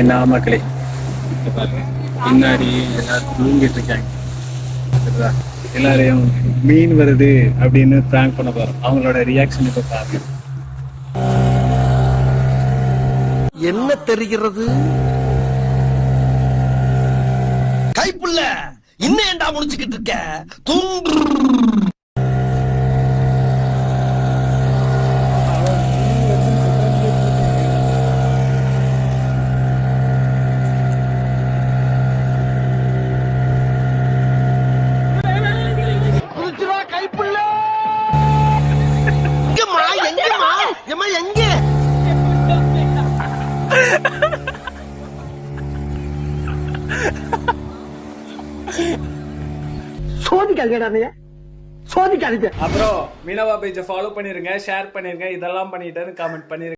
என்ன மக்களே பின்னாடி எல்லாரும் தூங்கிட்டு இருக்காங்க. சரிதா? எல்லாரையும் மீன் வருது அப்படின்னு பிராங்க் பண்ண போறோம். அவங்களோட ரியாக்ஷன் இப்ப பாருங்க. என்ன தெரிகிறது? கைப்புள்ள இன்னும் ஏண்டா முடிச்சுக்கிட்டு இருக்க. தூங்கு சோதிக்காதீங்க சோதிக்காதீங்க. அப்புறம் மீனவா பேஜை ஃபாலோ பண்ணிருங்க ஷேர் பண்ணிருங்க இதெல்லாம் பண்ணிட்டேன்னு கமெண்ட் பண்ணிருங்க.